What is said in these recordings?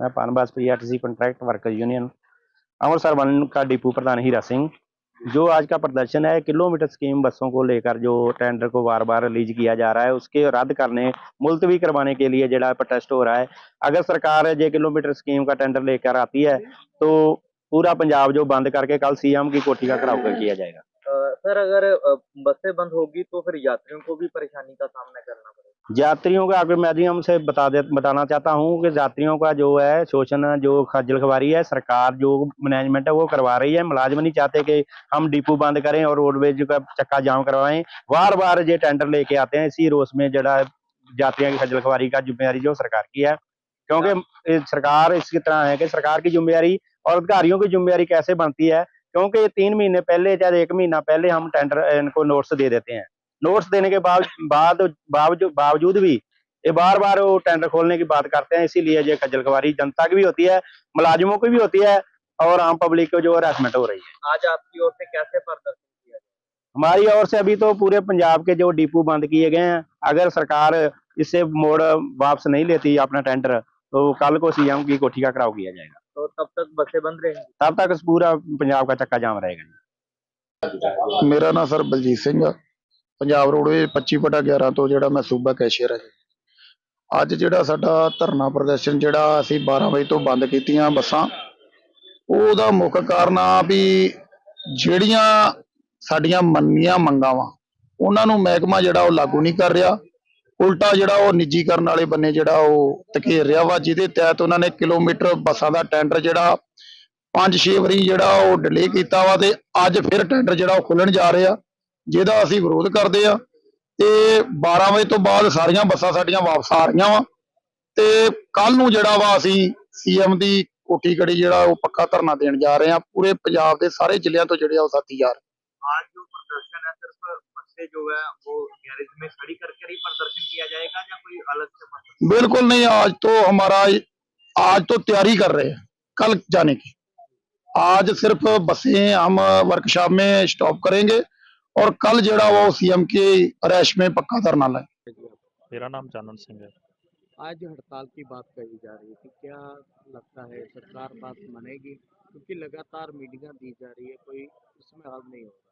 मैं पान Punbus PRTC contract workers union Amritsar one का डिपो प्रधान हीरा सिंह, जो आज का प्रदर्शन है, किलोमीटर स्कीम बसों को लेकर जो टेंडर को बार बार रिलीज़ किया जा रहा है, उसके रद्द करने मुलतवी करवाने के लिए जड़ा प्रोटेस्ट हो रहा है। अगर सरकार जो किलोमीटर स्कीम का टेंडर लेकर आती है तो पूरा पंजाब जो बंद करके कल सीएम की कोठी का घराव किया जाएगा। सर अगर बसें बंद होगी तो फिर यात्रियों को भी परेशानी का सामना करना यात्रियों का मैं माध्यम से बता दे बताना चाहता हूँ कि यात्रियों का जो है शोषण जो खज्जल खवारी है सरकार जो मैनेजमेंट है वो करवा रही है। मुलाजम नहीं चाहते कि हम डिपो बंद करें और रोडवेज़ का चक्का जाम करवाएँ। बार बार ये टेंडर लेके आते हैं। इसी रोस में जड़ा यात्रियों की खज्जल खवारी का ज़िम्मेदारी जो सरकार की है। क्योंकि सरकार इसकी तरह है कि सरकार की ज़िम्मेदारी और अधिकारियों की ज़िम्मेदारी कैसे बनती है? क्योंकि तीन महीने पहले चाहे एक महीना पहले हम टेंडर इनको नोट्स दे देते हैं। नोट्स देने के बाद बाद बावजूद बावजूद भी ये बार बार वो टेंडर खोलने की बात करते हैं इसीलिए ये खजल खबारी जनता की भी होती है मुलाजिमों की भी होती है और आम पब्लिक को जो हरासमेंट हो रही है। आज आपकी ओर से कैसे प्रदर्शन किया हमारी ओर से अभी तो पूरे पंजाब के जो डिपो बंद किए गए हैं अगर सरकार इससे मोड़ वापस नहीं लेती अपना टेंडर तो कल को सीएम की कोठी का कराव किया जाएगा। तो तब तक बसें बंद रहेंगी? तब तक पूरा पंजाब का चक्का जाम रहेगा। मेरा नाम सर बलजीत सिंह है। ਪੰਜਾਬ ਰੋਡਵੇਜ਼ 25 ਬਟਾ 11 ਤੋਂ ਜਿਹੜਾ ਮੈਂ ਸੂਬਾ ਕੈਸ਼ੀਅਰ ਹਾਂ। ਅੱਜ ਜਿਹੜਾ ਸਾਡਾ ਧਰਨਾ ਪ੍ਰਦਰਸ਼ਨ ਜਿਹੜਾ ਅਸੀਂ 12 ਵਜੇ ਤੋਂ ਬੰਦ ਕੀਤੀਆਂ ਬੱਸਾਂ, ਉਹਦਾ ਮੁੱਖ ਕਾਰਨ ਆ ਵੀ ਜਿਹੜੀਆਂ ਸਾਡੀਆਂ ਮੰਨੀਆਂ ਮੰਗਾਂ ਵਾ, ਉਹਨਾਂ ਨੂੰ ਮਹਿਕਮਾ ਜਿਹੜਾ ਉਹ ਲਾਗੂ ਨਹੀਂ ਕਰ ਰਿਹਾ। ਉਲਟਾ ਜਿਹੜਾ ਉਹ ਨਿੱਜੀਕਰਨ ਵਾਲੇ ਬੰਨੇ ਜਿਹੜਾ ਉਹ ਧਕੇਰ ਰਿਹਾ ਵਾ, ਜਿਹਦੇ ਤਹਿਤ ਉਹਨਾਂ ਨੇ ਕਿਲੋਮੀਟਰ ਬੱਸਾਂ ਦਾ ਟੈਂਡਰ ਜਿਹੜਾ ਪੰਜ ਛੇ ਵਾਰੀ ਜਿਹੜਾ ਉਹ ਡਿਲੇ ਕੀਤਾ ਵਾ ਤੇ ਅੱਜ ਫਿਰ ਟੈਂਡਰ ਜਿਹੜਾ ਉਹ ਖੁੱਲਣ ਜਾ ਰਿਹਾ। ਜਿਹਦਾ ਅਸੀਂ ਵਿਰੋਧ ਕਰਦੇ ਆ ਤੇ 12 ਵਜੇ ਤੋਂ ਬਾਅਦ ਸਾਰੀਆਂ ਬੱਸਾਂ ਸਾਡੀਆਂ ਵਾਪਸ ਆ ਰਹੀਆਂ ਵਾ ਤੇ ਕੱਲ ਨੂੰ ਜਿਹੜਾ ਵਾ ਅਸੀਂ ਸੀਐਮ ਦੀ ਕੋਠੀ ਕੜੀ ਜਿਹੜਾ ਉਹ ਪੱਕਾ ਧਰਨਾ ਦੇਣ ਜਾ ਰਹੇ ਆ ਪੂਰੇ ਪੰਜਾਬ ਦੇ ਸਾਰੇ ਜ਼ਿਲ੍ਹਿਆਂ ਤੋਂ ਜਿਹੜੇ ਆ ਉਹ ਸਾਥੀ ਯਾਰ आज जो प्रदर्शन है सिर्फ बसें जो है वो गैरेज में खड़ी करके ही प्रदर्शन किया जाएगा या कोई अलग से मतलब बिल्कुल नहीं आज तो हमारा आज तो तैयारी कर रहे हैं कल जाने की आज सिर्फ बसें हम वर्कशॉप में स्टॉप करेंगे और कल जड़ा वो सीएम की रैश में पक्का धरना लाए मेरा नाम चानन सिंह है आज हड़ताल की बात कही जा रही थी क्या लगता है सरकार बात मानेगी क्योंकि लगातार मीटिंग दी जा रही है कोई उसमें हल नहीं हो रहा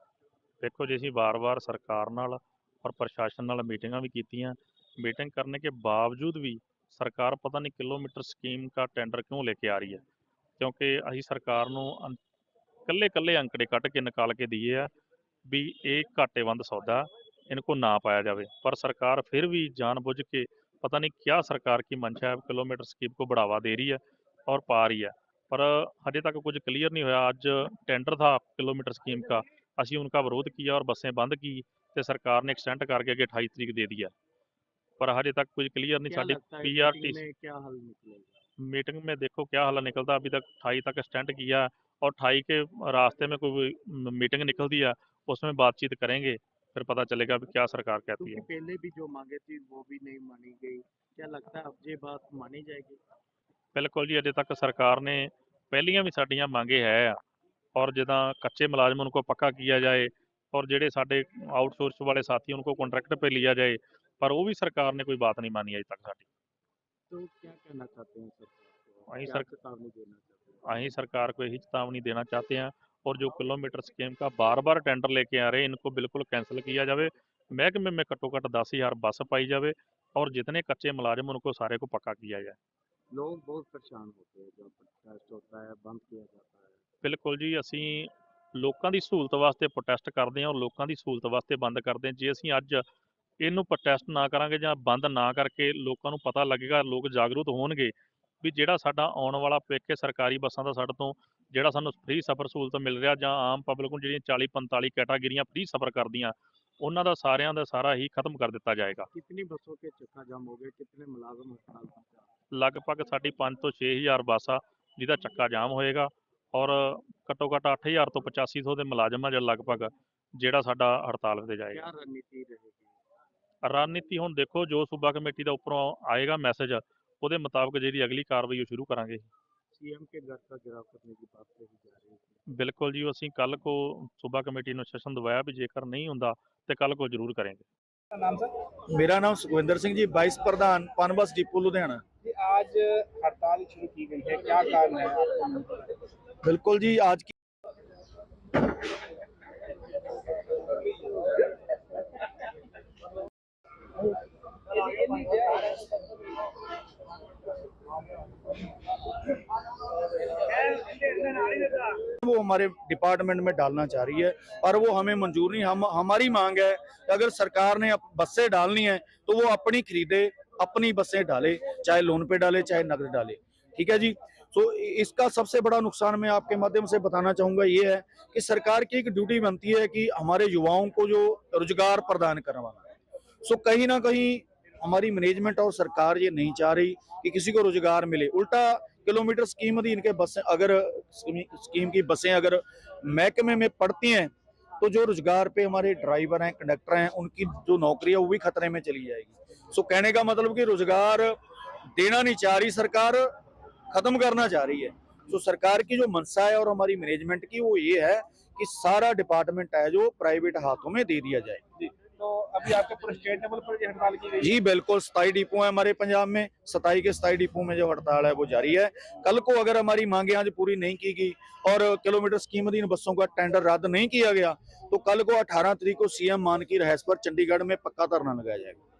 देखो जी ਅਸੀਂ ਵਾਰ-ਵਾਰ ਸਰਕਾਰ ਨਾਲ ਔਰ ਪ੍ਰਸ਼ਾਸਨ ਨਾਲ ਮੀਟਿੰਗਾਂ ਵੀ ਕੀਤੀਆਂ ਮੀਟਿੰਗ ਕਰਨੇ के बावजूद भी ਸਰਕਾਰ ਪਤਾ ਨਹੀਂ ਕਿਲੋਮੀਟਰ ਸਕੀਮ ਦਾ ਟੈਂਡਰ ਕਿਉਂ ਲੈ ਕੇ ਆ ਰਹੀ ਹੈ ਕਿਉਂਕਿ ਅਸੀਂ ਸਰਕਾਰ ਨੂੰ ਕੱਲੇ-ਕੱਲੇ ਅੰਕੜੇ ਕੱਢ ਕੇ ਨਿਕਾਲ ਕੇ ਦਈਏ ਆ भी एक घाटेबंद सौदा इनको ना पाया जाए पर सरकार फिर भी जानबूझ के पता नहीं क्या सरकार की मंशा है किलोमीटर स्कीम को बढ़ावा दे रही है और पा रही है पर अजे तक कुछ क्लियर नहीं हुआ अज टेंडर था किलोमीटर स्कीम का असी उनका विरोध किया और बसें बंद की तो सरकार ने एक्सटेंड करके अगर अठाई तरीक दे दी है पर हजे तक कुछ क्लियर नहीं साइड पी आर टी क्या मीटिंग में देखो क्या हल निकलता अभी तक अठाई तक एक्सटेंड किया और अठाई के रास्ते में कोई मीटिंग निकलती है उसमें बातचीत करेंगे फिर पता चलेगा भी क्या सरकार कहती क्योंकि है पहले भी जो मांगे थी वो भी नहीं मानी गई क्या लगता है अब ये बात मानी जाएगी ਬਿਲਕੁਲ ਜੀ ਅਜੇ ਤੱਕ ਸਰਕਾਰ ਨੇ ਪਹਿਲੀਆਂ ਵੀ ਸਾਡੀਆਂ ਮੰਗੇ ਹੈ ਆ ਔਰ ਜਿੱਦਾਂ ਕੱਚੇ ਮੁਲਾਜ਼ਮ ਨੂੰ ਕੋ ਪੱਕਾ ਕੀਤਾ ਜਾਏ ਔਰ ਜਿਹੜੇ ਸਾਡੇ ਆਊਟਸੋਰਸ ਵਾਲੇ ਸਾਥੀ ਉਹਨਾਂ ਕੋ ਕੰਟਰੈਕਟ पे लिया जाए पर वो भी सरकार ने कोई बात नहीं मानी अभी तक साडी तो क्या कहना चाहते हैं सरकार को वहीं क्या सर- चेतावनी देना चाहते हैं ਅਸੀਂ सरकार को यही चेतावनी देना चाहते हैं और जो किलोमीटर स्कीम का बार बार टेंडर लेके आ रहे हैं इनको बिल्कुल कैंसिल किया जाए महकमे में घट्टो घट्ट दस हज़ार बस पाई जाए और जितने कच्चे मुलाजिम उनको सारे को पक्का किया जाए लोग बहुत परेशान होते हैं जब प्रोटेस्ट होता है बंद किया जाता है ਬਿਲਕੁਲ ਜੀ ਅਸੀਂ ਲੋਕਾਂ ਦੀ ਸਹੂਲਤ ਵਾਸਤੇ ਪ੍ਰੋਟੈਸਟ ਕਰਦੇ ਹਾਂ ਔਰ ਲੋਕਾਂ ਦੀ ਸਹੂਲਤ ਵਾਸਤੇ ਬੰਦ ਕਰਦੇ ਹਾਂ ਜੇ ਅਸੀਂ ਅੱਜ ਇਹਨੂੰ ਪ੍ਰੋਟੈਸਟ ਨਾ ਕਰਾਂਗੇ ਜਾਂ ਬੰਦ ਨਾ ਕਰਕੇ ਲੋਕਾਂ ਨੂੰ ਪਤਾ ਲੱਗੇਗਾ ਲੋਕ ਜਾਗਰੂਕ ਹੋਣਗੇ ਵੀ ਜਿਹੜਾ ਸਾਡਾ ਆਉਣ ਵਾਲਾ ਪਿੱਕ ਹੈ ਸਰਕਾਰੀ ਬੱਸਾਂ ਦਾ ਸਾਡੇ ਤੋਂ ਜਿਹੜਾ ਸਾਨੂੰ ਫ੍ਰੀ ਸਫਰ ਸਹੂਲਤ ਮਿਲ ਰਿਹਾ ਜਾਂ ਆਮ ਪਬਲਿਕ ਨੂੰ ਜਿਹੜੀਆਂ 40 45 ਕੈਟਾਗਰੀਆਂ ਫ੍ਰੀ ਸਫਰ ਕਰਦੀਆਂ ਉਹਨਾਂ ਦਾ ਸਾਰਿਆਂ ਦਾ ਸਾਰਾ ਹੀ ਖਤਮ ਕਰ ਦਿੱਤਾ ਜਾਏਗਾ। ਕਿੰਨੀ ਬੱਸੋਂ ਕੇ ਚੱਕਾ ਜਾਮ ਹੋ ਗਿਆ? ਕਿੰਨੇ ਮੁਲਾਜ਼ਮ ਹਸਪਤਾਲ ਲਗਭਗ ਸਾਡੀ 5 ਤੋਂ 6000 ਬੱਸ ਆ ਜਿਹਦਾ ਚੱਕਾ ਜਾਮ ਹੋਏਗਾ ਔਰ ਘੱਟੋ ਘੱਟ 8000 ਤੋਂ 8500 ਦੇ ਮੁਲਾਜ਼ਮ ਆ ਜਾਂ ਲਗਭਗ ਜਿਹੜਾ ਸਾਡਾ ਹੜਤਾਲ ਤੇ ਜਾਏਗਾ। ਰਣਨੀਤੀ ਹੁਣ ਦੇਖੋ ਜੋ ਸੂਬਾ ਕਮੇਟੀ ਦਾ ਉੱਪਰੋਂ ਆਏਗਾ ਮੈਸੇਜ ਉਹਦੇ ਮੁਤਾਬਕ ਜਿਹੜੀ ਅਗਲੀ ਕਾਰਵਾਈ ਉਹ ਸ਼ੁਰੂ ਕਰਾਂਗੇ। सीएम के घर का घेराव करने की बात कही जा रही है ਬਿਲਕੁਲ ਜੀ ਉਹ ਅਸੀਂ ਕੱਲ ਕੋ ਸੂਬਾ ਕਮੇਟੀ ਨੂੰ ਸੈਸ਼ਨ ਦਵਾਇਆ ਵੀ ਜੇਕਰ ਨਹੀਂ ਹੁੰਦਾ ਤੇ ਕੱਲ ਕੋ ਜ਼ਰੂਰ ਕਰਾਂਗੇ ਮੇਰਾ ਨਾਮ ਸੁਖਵਿੰਦਰ ਸਿੰਘ ਜੀ ਵਾਈਸ ਪ੍ਰਧਾਨ ਪਨਬਸ ਡਿਪੂ ਲੁਧਿਆਣਾ ਜੀ आज हड़ताल शुरू की गई है क्या कारण है आपको बिल्कुल जी आज हमारे डिपार्टमेंट में डालना चाह रही है और वो हमें मंजूर नहीं, हम, हमारी मांग है कि अगर सरकार ने बसें डालनी है तो वो अपनी खरीदे, अपनी बसें डाले, चाहे लोन पे डाले, चाहे नकद डाले। ठीक है जी? तो इसका सबसे बड़ा नुकसान मैं आपके माध्यम से बताना चाहूँगा ये है कि सरकार की एक ड्यूटी बनती है कि हमारे युवाओं को जो रोज़गार प्रदान करवाना। सो कहीं ना कहीं हमारी मैनेजमेंट और सरकार ये नहीं चाह रही कि किसी को रोज़गार मिले। उल्टा किलोमीटर स्कीम दी, इनके बसें, अगर स्कीम- स्कीम की बसें अगर महकमे में पड़ती हैं तो जो रोज़गार पे हमारे ड्राइवर हैं कंडक्टर हैं, उनकी जो नौकरी है, वो भी खतरे में चली जाएगी। सो कहने का मतलब कि रोज़गार देना नहीं चाह रही सरकार, खत्म करना चाह रही है। तो सरकार की जो मनसा है और हमारी मैनेजमेंट की वो ये है कि सारा डिपार्टमेंट है जो प्राइवेट हाथों में दे दिया जाए। तो अभी आपके पूरे स्टेट लेवल पर हड़ताल की गई जी, बिल्कुल सताई डिपो है हमारे पंजाब में। सताई के सताई डिपो में जो हड़ताल है, वो जारी है। कल को अगर हमारी मांगे आज पूरी नहीं की गई और किलोमीटर स्कीम अधीन बसों का टेंडर रद्द नहीं किया गया तो कल को 18 तारीख को सीएम मान की रहस पर चंडीगढ़ में पक्का धरना लगाया जाएगा।